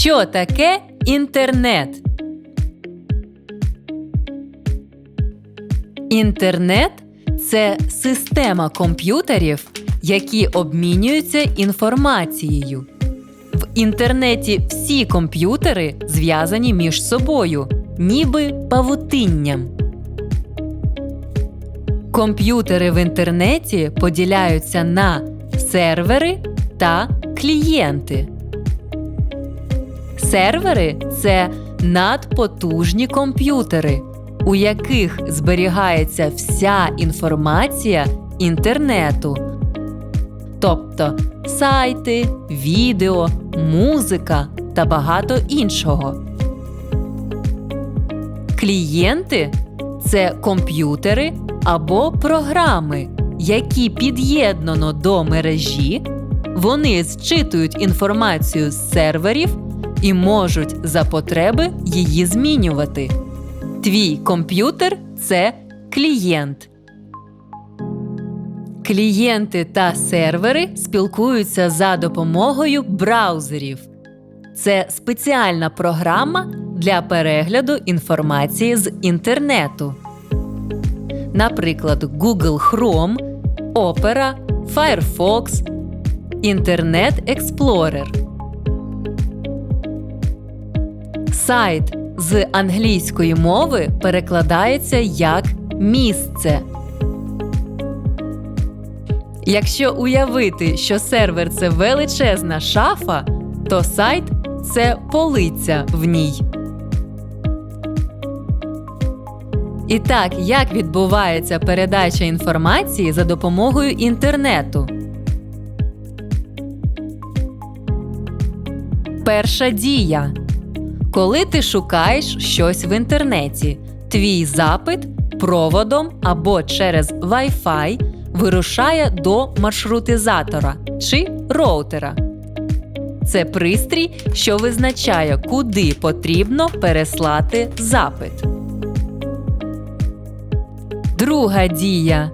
Що таке інтернет? Інтернет це система комп'ютерів, які обмінюються інформацією. В інтернеті всі комп'ютери зв'язані між собою, ніби павутинням. Комп'ютери в інтернеті поділяються на сервери та клієнти. Сервери це надпотужні комп'ютери, у яких зберігається вся інформація інтернету, тобто сайти, відео, музика та багато іншого. Клієнти це комп'ютери або програми, які під'єднано до мережі, вони зчитують інформацію з серверів і можуть за потреби її змінювати. Твій комп'ютер це клієнт. Клієнти та сервери спілкуються за допомогою браузерів. Це спеціальна програма для перегляду інформації з інтернету. Наприклад, Google Chrome, Opera, Firefox, Internet Explorer. Сайт з англійської мови перекладається як місце. Якщо уявити, що сервер це величезна шафа, то сайт це полиця в ній. І так, як відбувається передача інформації за допомогою інтернету? Перша дія. Коли ти шукаєш щось в інтернеті, твій запит проводом або через Wi-Fi вирушає до маршрутизатора чи роутера. Це пристрій, що визначає, куди потрібно переслати запит. Друга дія.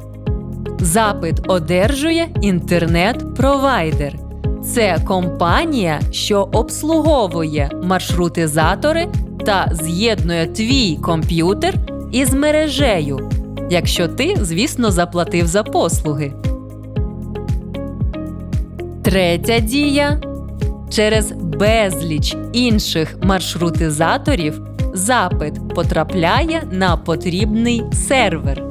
Запит одержує інтернет-провайдер. Це компанія, що обслуговує маршрутизатори та з'єднує твій комп'ютер із мережею, якщо ти, звісно, заплатив за послуги. Третя дія. Через безліч інших маршрутизаторів запит потрапляє на потрібний сервер.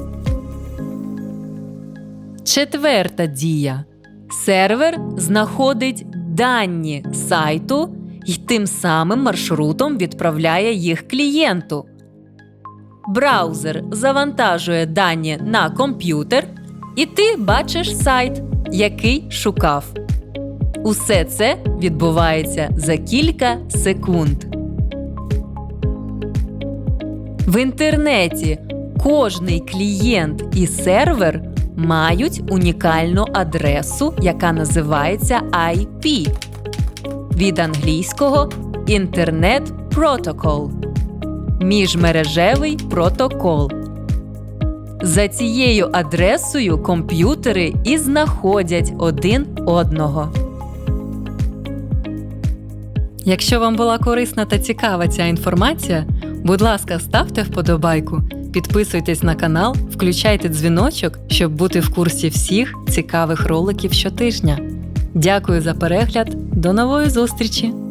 Четверта дія. Сервер знаходить дані сайту і тим самим маршрутом відправляє їх клієнту. Браузер завантажує дані на комп'ютер, і ти бачиш сайт, який шукав. Усе це відбувається за кілька секунд. В інтернеті кожний клієнт і сервер мають унікальну адресу, яка називається IP від англійського Internet Protocol міжмережевий протокол. За цією адресою комп'ютери і знаходять один одного. Якщо вам була корисна та цікава ця інформація, будь ласка, ставте вподобайку, підписуйтесь на канал, включайте дзвіночок, щоб бути в курсі всіх цікавих роликів щотижня. Дякую за перегляд, до нової зустрічі!